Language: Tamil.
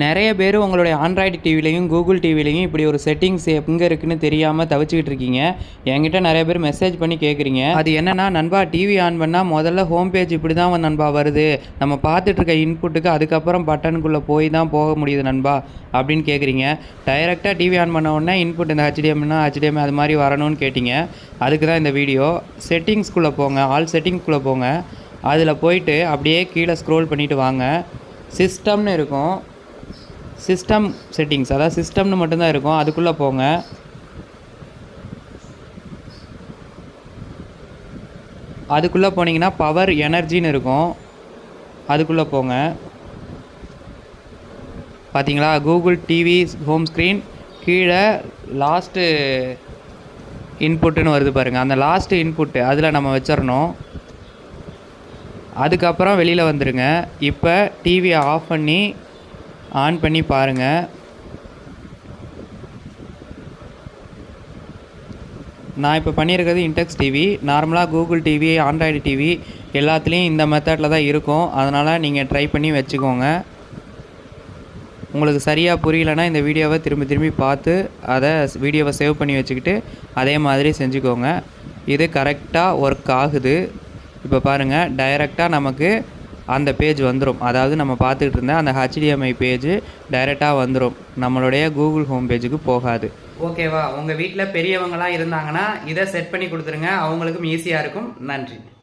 நிறைய பேர் உங்களுடைய ஆண்ட்ராய்டு டிவிலையும் கூகுள் டிவிலையும் இப்படி ஒரு செட்டிங்ஸ் எங்கே இருக்குன்னு தெரியாமல் தவிச்சிக்கிட்டு இருக்கீங்க. என்கிட்ட நிறைய பேர் மெசேஜ் பண்ணி கேட்குறீங்க அது என்னென்னா நண்பா டிவி ஆன் பண்ணால் முதல்ல ஹோம் பேஜ் இப்படி தான் நண்பா வருது. நம்ம பார்த்துட்டு இருக்க இன்புட்டுக்கு அதுக்கப்புறம் பட்டனுக்குள்ளே போய் தான் போக முடியுது நண்பா அப்படின்னு கேட்குறீங்க டைரெக்டாக டிவி ஆன் பண்ண உடனே இன்புட் இந்த ஹெச்டிஎம்னா ஹெச்டிஎம் அது மாதிரி வரணும்னு கேட்டிங்க. அதுக்கு தான் இந்த வீடியோ செட்டிங்ஸ்குள்ளே போங்க ஆல் செட்டிங்ஸ்குள்ளே போங்க. அதில் போயிட்டு அப்படியே கீழே ஸ்க்ரோல் பண்ணிவிட்டு வாங்க. சிஸ்டம்னு இருக்கும். சிஸ்டம் செட்டிங்ஸ் அதாவது சிஸ்டம்னு மட்டும்தான் இருக்கும். அதுக்குள்ளே போங்க. அதுக்குள்ளே போனீங்கன்னா பவர் எனர்ஜின்னு இருக்கும். அதுக்குள்ளே போங்க. பார்த்தீங்களா கூகுள் டிவி ஹோம் ஸ்க்ரீன் கீழே லாஸ்ட்டு இன்புட்டுன்னு வருது பாருங்கள் அந்த லாஸ்ட்டு இன்புட்டு அதில் நம்ம வச்சிடணும் அதுக்கப்புறம் வெளியில் வந்துடுங்க இப்போ டிவியை ஆஃப் பண்ணி ஆன் பண்ணி பாருங்கள் நான் இப்போ பண்ணியிருக்கிறது இன்டெக்ஸ் டிவி நார்மலாக கூகுள் டிவி ஆண்ட்ராய்டு டிவி எல்லாத்துலேயும் இந்த மெத்தடில் தான் இருக்கும். அதனால் நீங்கள் ட்ரை பண்ணி வச்சுக்கோங்க. உங்களுக்கு சரியாக புரியலன்னா இந்த வீடியோவை திரும்பி திரும்பி பார்த்து அதை வீடியோவை சேவ் பண்ணி வச்சுக்கிட்டு அதே மாதிரி செஞ்சுக்கோங்க. இது கரெக்டாக ஒர்க் ஆகுது. இப்போ பாருங்கள் டைரெக்டாக நமக்கு அந்த பேஜ் வந்துடும் அதாவது நம்ம பார்த்துக்கிட்டு இருந்த அந்த ஹெச்டிஎம்ஐ பேஜ் டைரெக்டாக வந்துடும் நம்மளுடைய கூகுள் ஹோம் பேஜுக்கு போகாது. ஓகேவா உங்கள் வீட்டில் பெரியவங்களாம் இருந்தாங்கன்னா இதை செட் பண்ணி கொடுத்துருங்க. அவங்களுக்கும் ஈஸியாக இருக்கும். நன்றி.